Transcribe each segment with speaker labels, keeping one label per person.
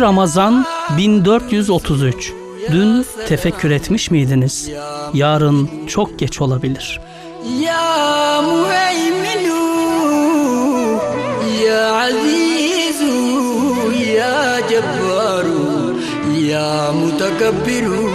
Speaker 1: Ramazan 1433 Dün tefekkür etmiş miydiniz? Yarın çok geç olabilir.
Speaker 2: Ya muheyminu Ya azizu Ya cebbaru Ya mutakabbiru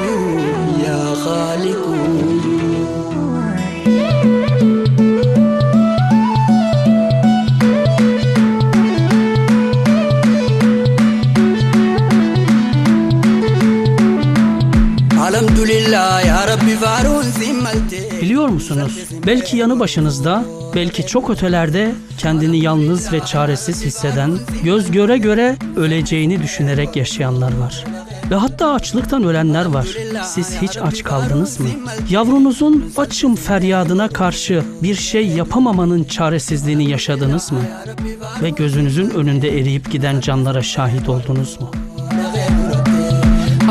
Speaker 1: Biliyor musunuz? Belki yanı başınızda, belki çok ötelerde kendini yalnız ve çaresiz hisseden, göz göre göre öleceğini düşünerek yaşayanlar var. Ve hatta açlıktan ölenler var. Siz hiç aç kaldınız mı? Yavrunuzun açım feryadına karşı bir şey yapamamanın çaresizliğini yaşadınız mı? Ve gözünüzün önünde eriyip giden canlara şahit oldunuz mu?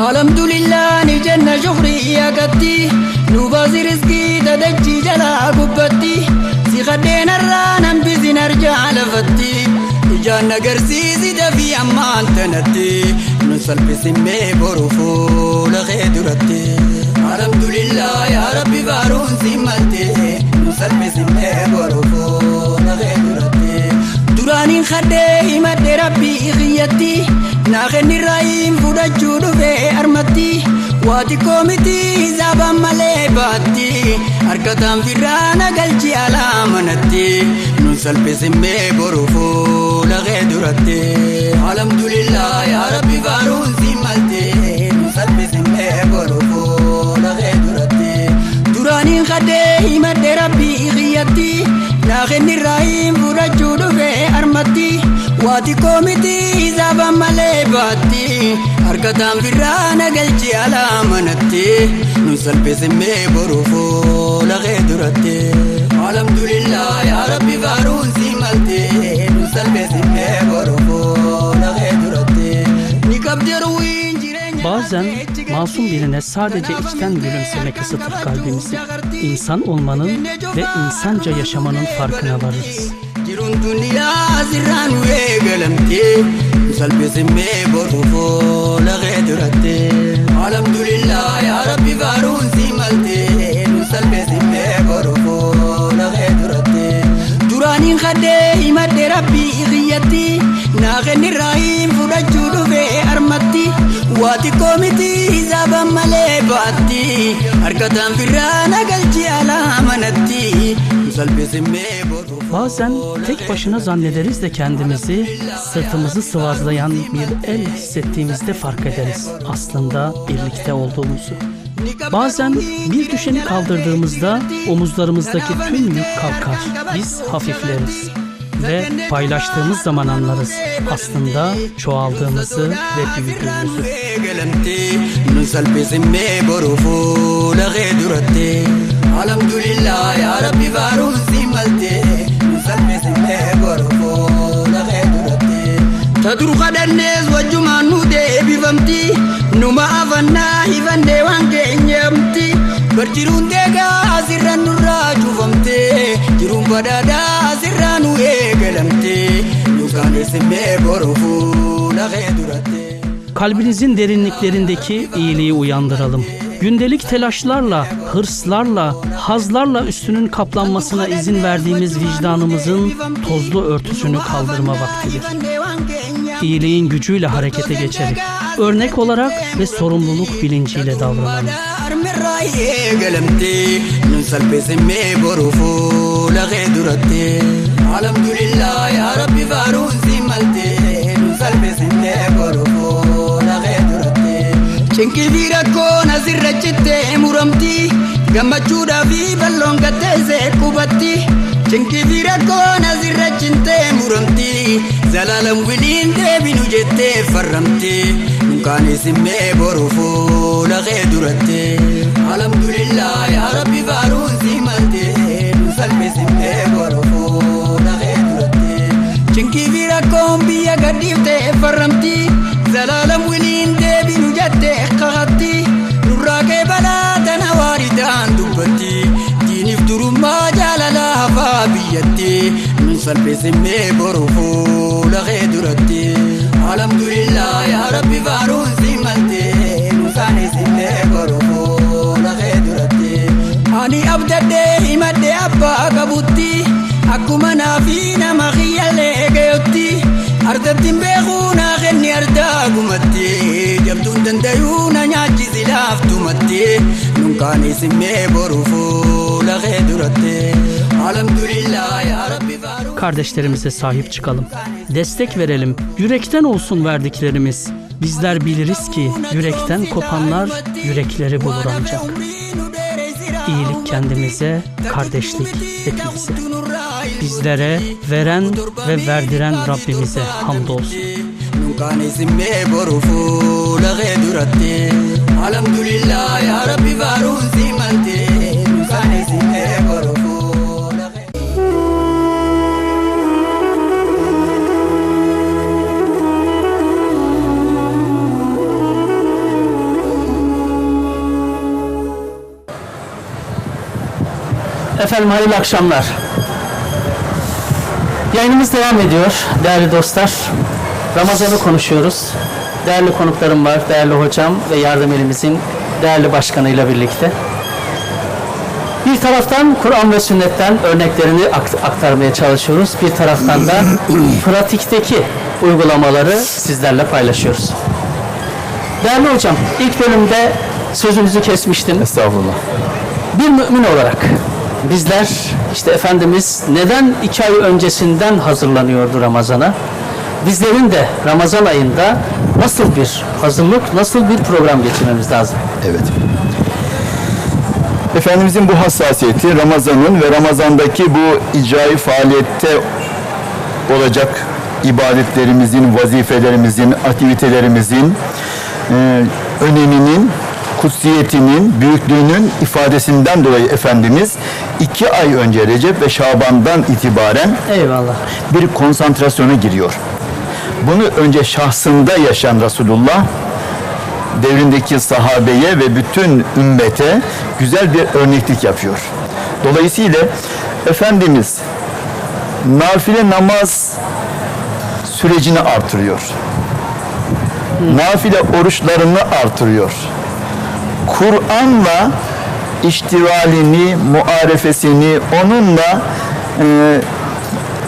Speaker 2: الحمد لله نجنة شكري يا قدي نبازي رزقي تدجي جلا قبتي سي خدينا الرانا بزي نرجع لفتي جانا قرسيسي دفي عمان تنتي نسل بسمي بروفو لغيدرتي الحمد لله يا ربي فارون سيمالتي نسل بسمي بروفو لغيدرتي duraaniin kadhee himadhe rabbii xiyyatti naaqenni raayiin fudhachuu dhufe armatti waati koomiti hisaabaan malee baatti harkataan firraana galchi alaa manatti nun salphisimmee boru fuula kee duratti alhamdulillah yaa rabbi faaruun si malte nun salphisimmee boru fuula kee duratti duraaniin kadhee himadhe rabbii xiyyatti naaqenni raayiin fudhachuu waati koomiti hisaabaan malee baatti harkataan firraana galchi alaa manatti nun salphisimmee boru fuula kee duratti. Alhamdulillah yaa rabbi faaruun si malte nun salphisimmee boru fuula kee duratti. Ni qabdi ruwiin jireenya
Speaker 1: Bazen masum birine sadece içten gülümsemek ısıtır kalbimizi. İnsan olmanın ve insanca yaşamanın farkına varırız.
Speaker 2: Jiruun duniyaa sirraan nu eegalamte salphisimmee boru fuula kee duratti alhamdulillah yaa rabbi faaruun si malte nu salphisimmee boru fuula kee duratti duraaniin kadhee himadhe rabbii xiyyatti naaqenni raayiin fudhachuu dhufe armatti waati koomiti hisaabaan malee baatti harkataan firraana galchi alaa manatti nu salphisimmee boru
Speaker 1: Bazen tek başına zannederiz de kendimizi sırtımızı sıvazlayan bir el hissettiğimizde fark ederiz aslında birlikte olduğumuzu. Bazen bir düşeni kaldırdığımızda omuzlarımızdaki tüm yük kalkar. Biz hafifleriz ve paylaştığımız zaman anlarız aslında çoğaldığımızı ve büyüdüğümüzü.
Speaker 2: boru fuula kee duratti alhamdulillah yaa rabbi faaruun si malte nun salphisimmee boru fuula kee duratti ta dur kadhannees wajjumaan nu deebifamti numa afannaa hifannee waan keenyamti bar jiruun deegaa asirra nurraa cufamte jiruun badhaadhaa asirraa nu eegalamte nu kaaneessimmee boru fuula kee duratti
Speaker 1: Kalbinizin derinliklerindeki iyiliği uyandıralım. Gündelik telaşlarla, hırslarla, hazlarla üstünün kaplanmasına izin verdiğimiz vicdanımızın tozlu örtüsünü kaldırma vaktidir. İyiliğin gücüyle harekete geçelim. Örnek olarak ve sorumluluk bilinciyle davranalım.
Speaker 2: Alhamdulillah yaa rabbi sirra cittee muramtii gammachuudhaa fi balloon gatteessee qubatti cinqifii rakkoon asirra cintee muramtii zalaalan wiliin deebinu jettee farramtee dunkaanis immee borofoo laqee durattee alhamdulillah yaa rabbi faaruun siimantee nu salphis immee borofoo laqee durattee cinqifii rakkoon biyya gadhiiftee farramtii zalaalan wiliin deebinu jettee kakattii. دورتي من صلبي سمي بروحو لغي دورتي الحمد لله يا ربي فارون سيمانتي نساني سمي لا لغي دورتي أني أبدأ إمد أبا قبوتي أكو منافي نمخي اللي أردتين بيخونا غني أرداق ومتي جبتون دنديونا نعجي زلاف تومتي نون كاني سمي بروفو لغي درتي
Speaker 3: Kardeşlerimize sahip çıkalım. Destek verelim. Yürekten olsun verdiklerimiz. Bizler biliriz ki yürekten kopanlar yürekleri bulur ancak. İyilik kendimize, kardeşlik hepimize. Bizlere veren ve verdiren Rabbimize hamdolsun.
Speaker 2: Alhamdulillah ya rabbi faaruun si malte nunkaanis
Speaker 3: Efendim hayırlı akşamlar. Yayınımız devam ediyor değerli dostlar. Ramazan'ı konuşuyoruz. Değerli konuklarım var, değerli hocam ve yardım elimizin değerli başkanıyla birlikte. Bir taraftan Kur'an ve sünnetten örneklerini akt- aktarmaya çalışıyoruz. Bir taraftan da pratikteki uygulamaları sizlerle paylaşıyoruz. Değerli hocam, ilk bölümde sözünüzü kesmiştim.
Speaker 4: Estağfurullah.
Speaker 3: Bir mümin olarak bizler işte Efendimiz neden iki ay öncesinden hazırlanıyordu Ramazan'a? Bizlerin de Ramazan ayında nasıl bir hazırlık, nasıl bir program geçirmemiz lazım?
Speaker 4: Evet. Efendimizin bu hassasiyeti Ramazan'ın ve Ramazan'daki bu icraî faaliyette olacak ibadetlerimizin, vazifelerimizin, aktivitelerimizin e, öneminin, kutsiyetinin, büyüklüğünün ifadesinden dolayı Efendimiz iki ay önce Recep ve Şaban'dan itibaren
Speaker 3: Eyvallah.
Speaker 4: bir konsantrasyona giriyor. Bunu önce şahsında yaşayan Resulullah devrindeki sahabeye ve bütün ümmete güzel bir örneklik yapıyor. Dolayısıyla Efendimiz nafile namaz sürecini artırıyor. Nafile oruçlarını artırıyor. Kur'an'la iştivalini, muarefesini, onunla e,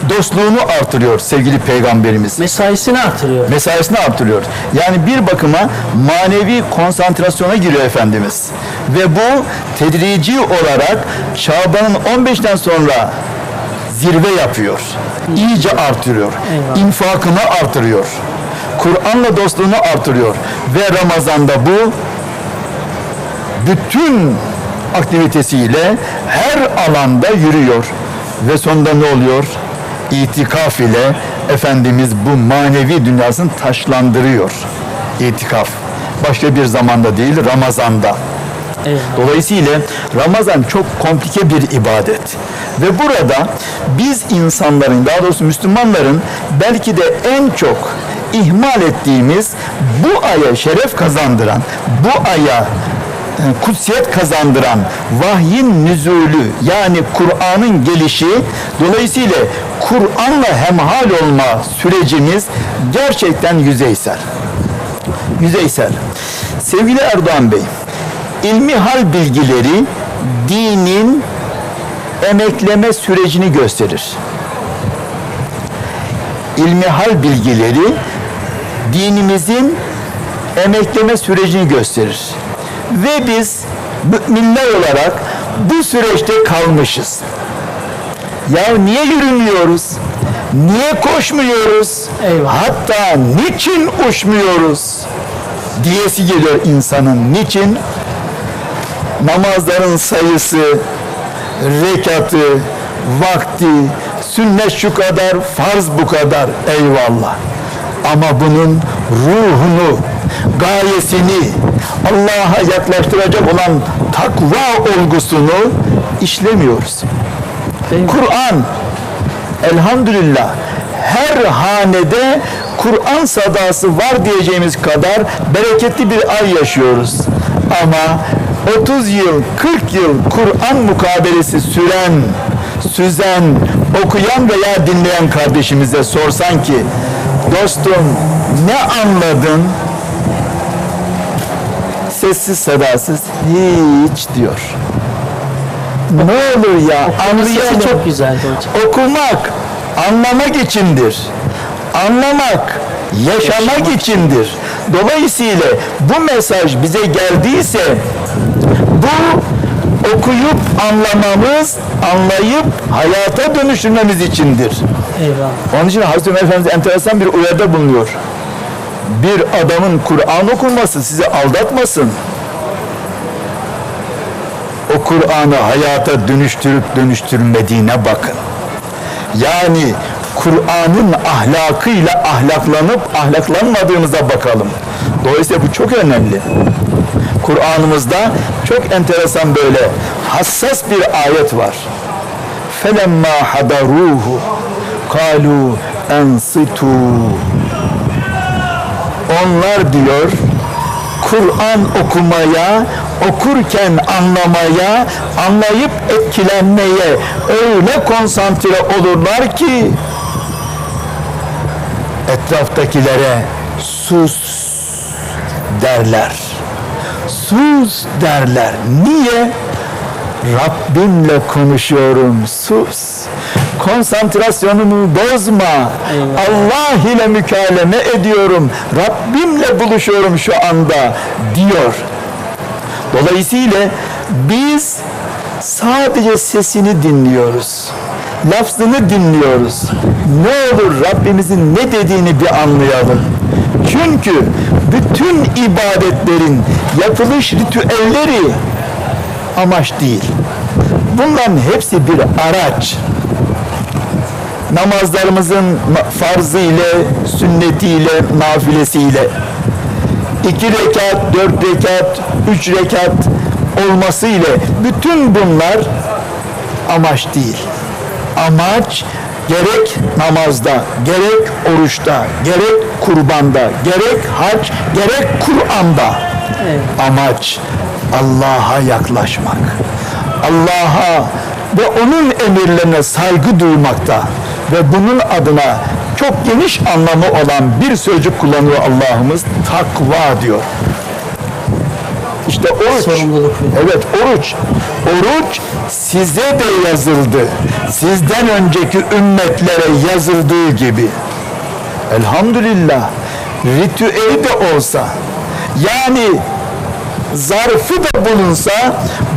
Speaker 4: dostluğunu artırıyor sevgili peygamberimiz.
Speaker 3: Mesaisini artırıyor.
Speaker 4: Mesaisini artırıyor. Yani bir bakıma manevi konsantrasyona giriyor Efendimiz. Ve bu tedrici olarak Şaban'ın 15'ten sonra zirve yapıyor. İyice artırıyor.
Speaker 3: Eyvallah.
Speaker 4: İnfakını artırıyor. Kur'an'la dostluğunu artırıyor. Ve Ramazan'da bu bütün aktivitesiyle her alanda yürüyor. Ve sonunda ne oluyor? İtikaf ile Efendimiz bu manevi dünyasını taşlandırıyor. İtikaf. Başka bir zamanda değil, Ramazan'da. Dolayısıyla Ramazan çok komplike bir ibadet. Ve burada biz insanların, daha doğrusu Müslümanların belki de en çok ihmal ettiğimiz bu aya şeref kazandıran, bu aya kutsiyet kazandıran vahyin nüzulü yani Kur'an'ın gelişi dolayısıyla Kur'an'la hemhal olma sürecimiz gerçekten yüzeysel. Yüzeysel. Sevgili Erdoğan Bey, ilmi hal bilgileri dinin emekleme sürecini gösterir. İlmi hal bilgileri dinimizin emekleme sürecini gösterir. Ve biz müminler olarak bu süreçte kalmışız. Ya niye yürümüyoruz? Niye koşmuyoruz?
Speaker 3: Eyvah.
Speaker 4: Hatta niçin uçmuyoruz? Diyesi geliyor insanın. Niçin? Namazların sayısı, rekatı, vakti, sünnet şu kadar, farz bu kadar. Eyvallah. Ama bunun ruhunu, gayesini, Allah'a yaklaştıracak olan takva olgusunu işlemiyoruz. Kur'an elhamdülillah her hanede Kur'an sadası var diyeceğimiz kadar bereketli bir ay yaşıyoruz. Ama 30 yıl, 40 yıl Kur'an mukabelesi süren, süzen, okuyan veya dinleyen kardeşimize sorsan ki Dostum ne anladın? Sessiz sedasız hiç diyor. Ne olur ya anlayalım.
Speaker 3: Çok hocam.
Speaker 4: Okumak anlamak içindir. Anlamak yaşamak içindir. Dolayısıyla bu mesaj bize geldiyse bu okuyup anlamamız, anlayıp hayata dönüştürmemiz içindir.
Speaker 3: Eyvallah.
Speaker 4: Onun için Hazreti Ömer Efendimiz enteresan bir uyarıda bulunuyor Bir adamın Kur'an okunması sizi aldatmasın. O Kur'an'ı hayata dönüştürüp dönüştürmediğine bakın. Yani Kur'an'ın ahlakıyla ahlaklanıp ahlaklanmadığımıza bakalım. Dolayısıyla bu çok önemli. Kur'an'ımızda çok enteresan böyle hassas bir ayet var. فَلَمَّا حَضَرُوهُ قَالُوا اَنْصِتُوا onlar diyor Kur'an okumaya, okurken anlamaya, anlayıp etkilenmeye öyle konsantre olurlar ki etraftakilere sus derler. Sus derler. Niye? Rabbimle konuşuyorum. Sus. Konsantrasyonumu bozma. Allah ile mükaleme ediyorum. Rabbimle buluşuyorum şu anda diyor. Dolayısıyla biz sadece sesini dinliyoruz. Lafzını dinliyoruz. Ne olur Rabbimizin ne dediğini bir anlayalım. Çünkü bütün ibadetlerin yapılış ritüelleri amaç değil. Bunların hepsi bir araç. Namazlarımızın farzı ile, sünnetiyle, nafilesiyle iki rekat, dört rekat, üç rekat olması ile bütün bunlar amaç değil. Amaç gerek namazda, gerek oruçta, gerek kurbanda, gerek hac, gerek Kur'an'da. Amaç Allah'a yaklaşmak. Allah'a ve onun emirlerine saygı duymakta ve bunun adına çok geniş anlamı olan bir sözcük kullanıyor Allah'ımız takva diyor. İşte oruç. Evet oruç. Oruç size de yazıldı. Sizden önceki ümmetlere yazıldığı gibi. Elhamdülillah. Ritüeli de olsa yani zarfı da bulunsa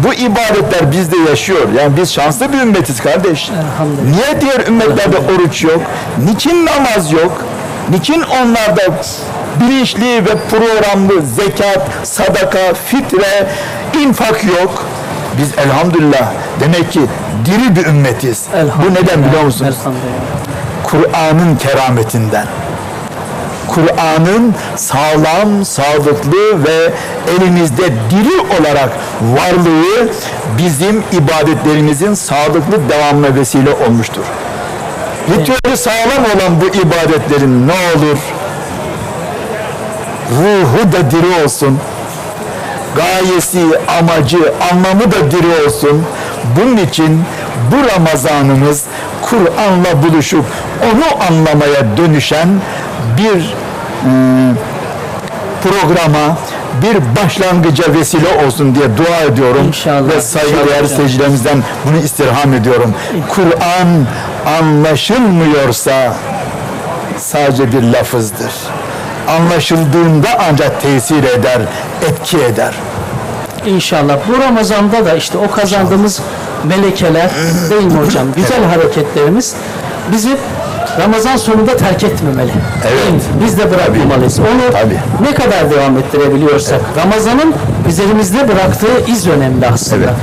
Speaker 4: bu ibadetler bizde yaşıyor. Yani biz şanslı bir ümmetiz kardeş. Niye diğer ümmetlerde oruç yok? Niçin namaz yok? Niçin onlarda bilinçli ve programlı zekat, sadaka, fitre, infak yok? Biz elhamdülillah demek ki diri bir ümmetiz. Bu neden biliyor musunuz? Kur'an'ın kerametinden. Kur'an'ın sağlam, sağlıklı ve elimizde diri olarak varlığı bizim ibadetlerimizin sağlıklı devamına vesile olmuştur. Ritüeli sağlam olan bu ibadetlerin ne olur? Ruhu da diri olsun. Gayesi, amacı, anlamı da diri olsun. Bunun için bu Ramazanımız Kur'an'la buluşup onu anlamaya dönüşen bir e, programa, bir başlangıca vesile olsun diye dua ediyorum.
Speaker 3: İnşallah,
Speaker 4: Ve saygıdeğer seyircilerimizden bunu istirham ediyorum. Kur'an anlaşılmıyorsa sadece bir lafızdır. Anlaşıldığında ancak tesir eder, etki eder.
Speaker 3: İnşallah. Bu Ramazan'da da işte o kazandığımız melekeler değil mi hocam? Güzel hareketlerimiz bizi Ramazan sonunda terk etmemeli.
Speaker 4: Evet.
Speaker 3: Biz de bırakmamalıyız. Onu
Speaker 4: Tabii.
Speaker 3: ne kadar devam ettirebiliyorsak Ramazan'ın üzerimizde bıraktığı iz önemli aslında.
Speaker 4: Evet.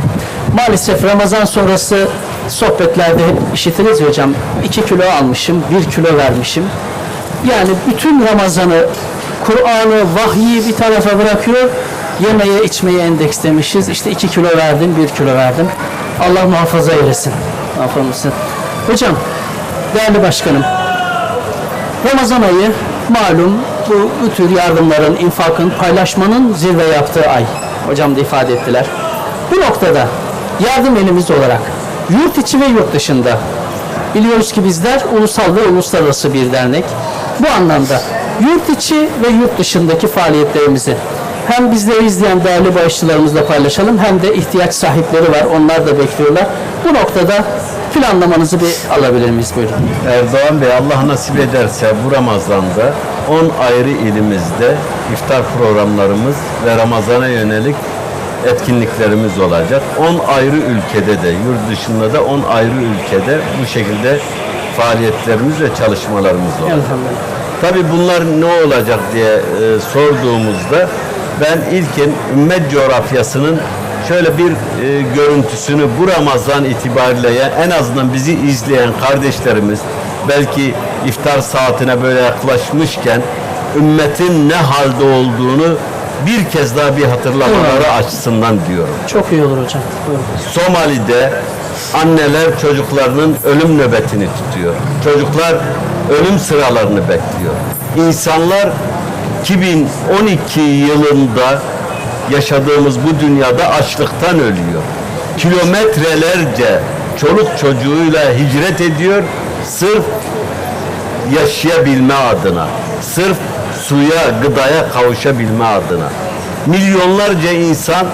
Speaker 3: Maalesef Ramazan sonrası sohbetlerde hep işitiriz hocam. 2 kilo almışım, 1 kilo vermişim. Yani bütün Ramazan'ı Kur'an'ı, vahyi bir tarafa bırakıyor. Yemeye içmeye endekslemişiz. İşte 2 kilo verdim, 1 kilo verdim. Allah muhafaza eylesin. Muhafaza Hocam, değerli başkanım. Ramazan ayı malum bu, bu tür yardımların, infakın, paylaşmanın zirve yaptığı ay. Hocam da ifade ettiler. Bu noktada yardım elimiz olarak yurt içi ve yurt dışında biliyoruz ki bizler ulusal ve uluslararası bir dernek. Bu anlamda yurt içi ve yurt dışındaki faaliyetlerimizi hem bizleri izleyen değerli bağışçılarımızla paylaşalım hem de ihtiyaç sahipleri var. Onlar da bekliyorlar. Bu noktada planlamanızı bir alabilir miyiz? Buyurun.
Speaker 5: Erdoğan Bey Allah nasip ederse bu Ramazan'da 10 ayrı ilimizde iftar programlarımız ve Ramazan'a yönelik etkinliklerimiz olacak. 10 ayrı ülkede de, yurt dışında da 10 ayrı ülkede bu şekilde faaliyetlerimiz ve çalışmalarımız olacak. Tabii bunlar ne olacak diye e, sorduğumuzda ben ilkin ümmet coğrafyasının şöyle bir e, görüntüsünü bu Ramazan itibariyle ya en azından bizi izleyen kardeşlerimiz belki iftar saatine böyle yaklaşmışken ümmetin ne halde olduğunu bir kez daha bir hatırlamaları açısından diyorum.
Speaker 3: Çok iyi olur hocam. Buyurun.
Speaker 5: Somali'de anneler çocuklarının ölüm nöbetini tutuyor. Çocuklar ölüm sıralarını bekliyor. İnsanlar 2012 yılında yaşadığımız bu dünyada açlıktan ölüyor. Kilometrelerce çoluk çocuğuyla hicret ediyor. Sırf yaşayabilme adına, sırf suya, gıdaya kavuşabilme adına. Milyonlarca insan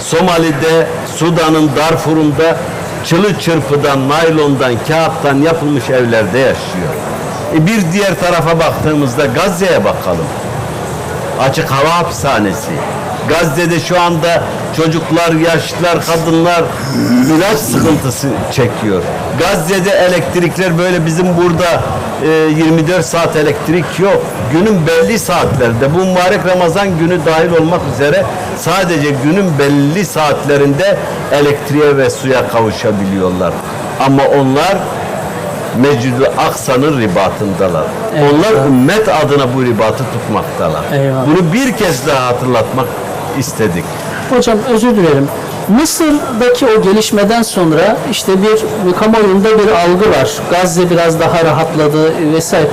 Speaker 5: Somali'de, Sudan'ın Darfur'unda çılı çırpıdan, naylondan, kağıttan yapılmış evlerde yaşıyor. E bir diğer tarafa baktığımızda Gazze'ye bakalım. Açık hava hapishanesi. Gazze'de şu anda çocuklar, yaşlılar, kadınlar ilaç sıkıntısı çekiyor. Gazze'de elektrikler böyle bizim burada e, 24 saat elektrik yok. Günün belli saatlerinde bu mübarek Ramazan günü dahil olmak üzere sadece günün belli saatlerinde elektriğe ve suya kavuşabiliyorlar. Ama onlar Mecid-i Aksa'nın ribatındalar. Onlar ümmet adına bu ribatı tutmaktalar.
Speaker 3: Eyvallah.
Speaker 5: Bunu bir kez daha hatırlatmak istedik.
Speaker 3: Hocam özür dilerim. Mısır'daki o gelişmeden sonra işte bir, kamuoyunda bir algı var. Gazze biraz daha rahatladı vesaire.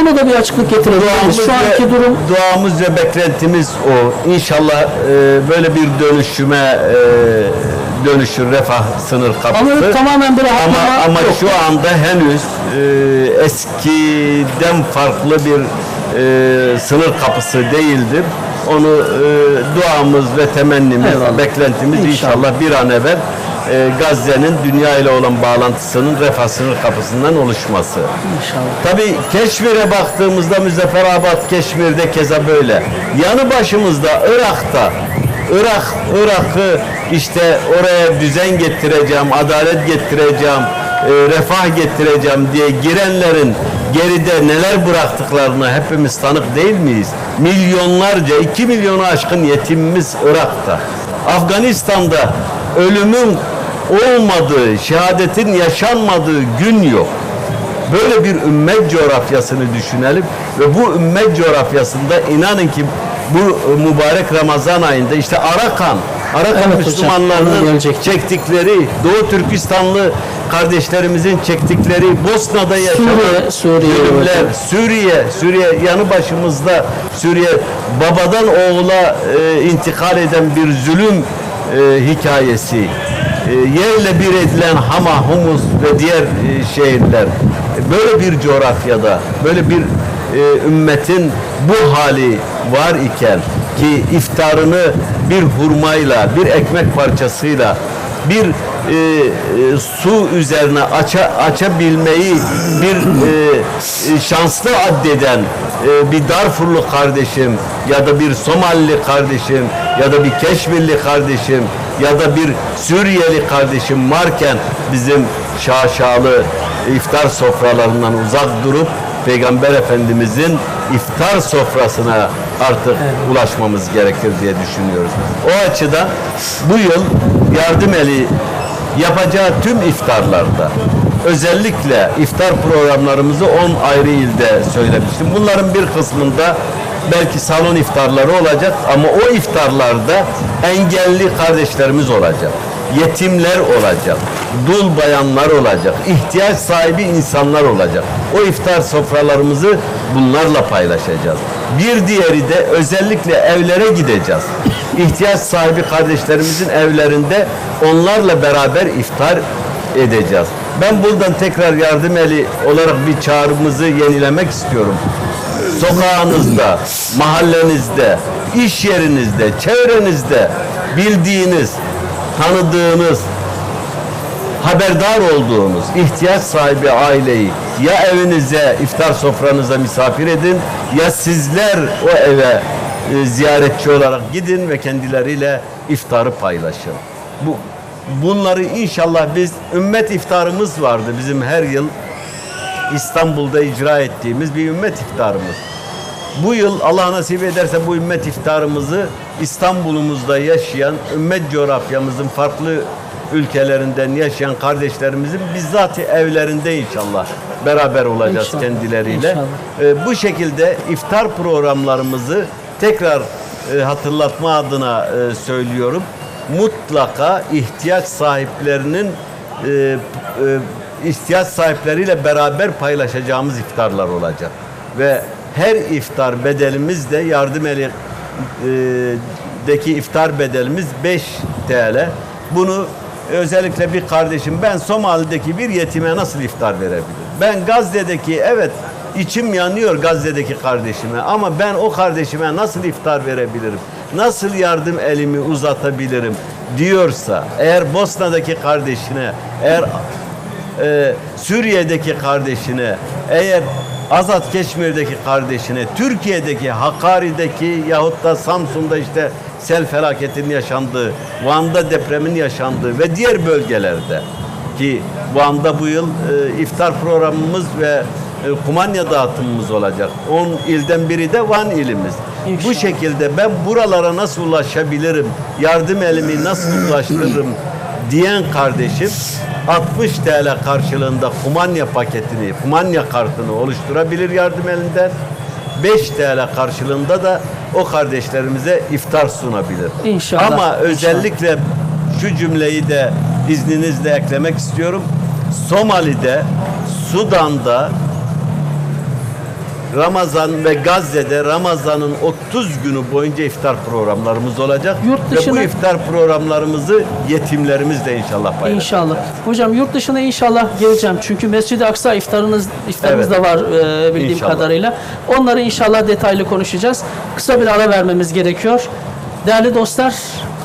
Speaker 3: Buna da bir açıklık getirebilir miyiz? Şu anki durum
Speaker 5: duamız ve beklentimiz o. İnşallah e, böyle bir dönüşüme e, dönüşür refah sınır kapısı.
Speaker 3: ama tamamen bir rahatlama
Speaker 5: Ama, ama
Speaker 3: yok.
Speaker 5: şu anda henüz e, eskiden farklı bir e, sınır kapısı değildir. Onu e, duamız ve temennimiz,
Speaker 3: Eyvallah.
Speaker 5: beklentimiz
Speaker 3: İnşallah.
Speaker 5: inşallah bir an evvel e, Gazze'nin dünya ile olan bağlantısının refah sınır kapısından oluşması.
Speaker 3: İnşallah.
Speaker 5: Tabii Keşmir'e baktığımızda Müzefferabad Keşmir'de keza böyle. Yanı başımızda Irak'ta Irak, Irak'ı işte oraya düzen getireceğim, adalet getireceğim, e, refah getireceğim diye girenlerin geride neler bıraktıklarını hepimiz tanık değil miyiz? Milyonlarca, iki milyonu aşkın yetimimiz Irak'ta. Afganistan'da ölümün olmadığı, şehadetin yaşanmadığı gün yok. Böyle bir ümmet coğrafyasını düşünelim ve bu ümmet coğrafyasında inanın ki bu e, mübarek Ramazan ayında işte Arakan, Arakan
Speaker 3: Evet
Speaker 5: Müslümanlarının çektikleri, Doğu Türkistanlı kardeşlerimizin çektikleri, Bosna'da yaşanan
Speaker 3: Suriye, Suriye.
Speaker 5: Suriye, Suriye yanı başımızda Suriye babadan oğula e, intikal eden bir zulüm e, hikayesi. E, yerle bir edilen Hama, Humus ve diğer e, şehirler. Böyle bir coğrafyada, böyle bir e, ümmetin bu hali var iken ki iftarını bir hurmayla, bir ekmek parçasıyla, bir e, e, su üzerine aça, açabilmeyi bir e, e, şanslı addeden e, bir Darfurlu kardeşim ya da bir Somalili kardeşim ya da bir Keşmirli kardeşim ya da bir Suriyeli kardeşim varken bizim şaşalı iftar sofralarından uzak durup Peygamber Efendimizin iftar sofrasına artık ulaşmamız gerekir diye düşünüyoruz. O açıdan bu yıl yardım eli yapacağı tüm iftarlarda özellikle iftar programlarımızı 10 ayrı ilde söylemiştim. Bunların bir kısmında belki salon iftarları olacak ama o iftarlarda engelli kardeşlerimiz olacak. Yetimler olacak, dul bayanlar olacak, ihtiyaç sahibi insanlar olacak. O iftar sofralarımızı bunlarla paylaşacağız. Bir diğeri de özellikle evlere gideceğiz. İhtiyaç sahibi kardeşlerimizin evlerinde onlarla beraber iftar edeceğiz. Ben buradan tekrar yardım eli olarak bir çağrımızı yenilemek istiyorum. Sokağınızda, mahallenizde, iş yerinizde, çevrenizde bildiğiniz, tanıdığınız, haberdar olduğunuz ihtiyaç sahibi aileyi ya evinize, iftar sofranıza misafir edin ya sizler o eve e, ziyaretçi olarak gidin ve kendileriyle iftarı paylaşın. Bu bunları inşallah biz ümmet iftarımız vardı bizim her yıl İstanbul'da icra ettiğimiz bir ümmet iftarımız. Bu yıl Allah nasip ederse bu ümmet iftarımızı İstanbul'umuzda yaşayan, ümmet coğrafyamızın farklı ülkelerinden yaşayan kardeşlerimizin bizzat evlerinde inşallah beraber olacağız
Speaker 3: İnşallah,
Speaker 5: kendileriyle.
Speaker 3: inşallah.
Speaker 5: Ee, bu şekilde iftar programlarımızı tekrar e, hatırlatma adına e, söylüyorum. Mutlaka ihtiyaç sahiplerinin e, e, ihtiyaç sahipleriyle beraber paylaşacağımız iftarlar olacak. Ve her iftar bedelimiz de yardım eli e, deki iftar bedelimiz 5 TL. Bunu özellikle bir kardeşim ben Somali'deki bir yetime nasıl iftar verebilirim? Ben Gazze'deki evet içim yanıyor Gazze'deki kardeşime ama ben o kardeşime nasıl iftar verebilirim? Nasıl yardım elimi uzatabilirim diyorsa eğer Bosna'daki kardeşine eğer e, Suriye'deki kardeşine, eğer Azat Keşmir'deki kardeşine, Türkiye'deki, Hakkari'deki yahut da Samsun'da işte sel felaketinin yaşandığı, Van'da depremin yaşandığı ve diğer bölgelerde ki Van'da bu yıl e, iftar programımız ve e, kumanya dağıtımımız olacak. 10 ilden biri de Van ilimiz. Bu
Speaker 3: İnşallah.
Speaker 5: şekilde ben buralara nasıl ulaşabilirim, yardım elimi nasıl ulaştırırım diyen kardeşim 60 TL karşılığında kumanya paketini, kumanya kartını oluşturabilir yardım elinden. 5 TL karşılığında da o kardeşlerimize iftar sunabilir.
Speaker 3: İnşallah,
Speaker 5: Ama
Speaker 3: inşallah.
Speaker 5: özellikle şu cümleyi de izninizle eklemek istiyorum. Somali'de, Sudan'da Ramazan ve Gazze'de Ramazan'ın 30 günü boyunca iftar programlarımız olacak.
Speaker 3: Yurt
Speaker 5: Ve
Speaker 3: dışına-
Speaker 5: bu iftar programlarımızı yetimlerimizle inşallah paylaşacağız.
Speaker 3: İnşallah. Hocam yurt dışına inşallah geleceğim. Çünkü Mescid-i Aksa iftarınız iftarımız
Speaker 5: Evet.
Speaker 3: da var e, bildiğim
Speaker 5: İnşallah.
Speaker 3: kadarıyla. Onları inşallah detaylı konuşacağız. Kısa bir ara vermemiz gerekiyor. Değerli dostlar,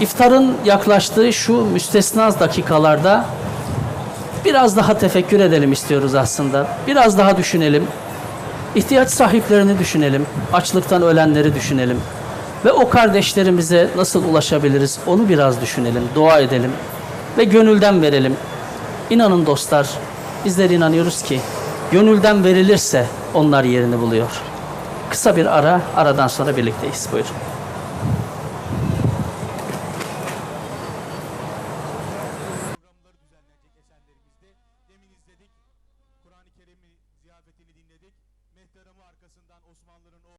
Speaker 3: iftarın yaklaştığı şu müstesna dakikalarda biraz daha tefekkür edelim istiyoruz aslında. Biraz daha düşünelim. İhtiyaç sahiplerini düşünelim. Açlıktan ölenleri düşünelim. Ve o kardeşlerimize nasıl ulaşabiliriz onu biraz düşünelim, dua edelim ve gönülden verelim. İnanın dostlar, bizler inanıyoruz ki gönülden verilirse onlar yerini buluyor. Kısa bir ara, aradan sonra birlikteyiz. Buyurun.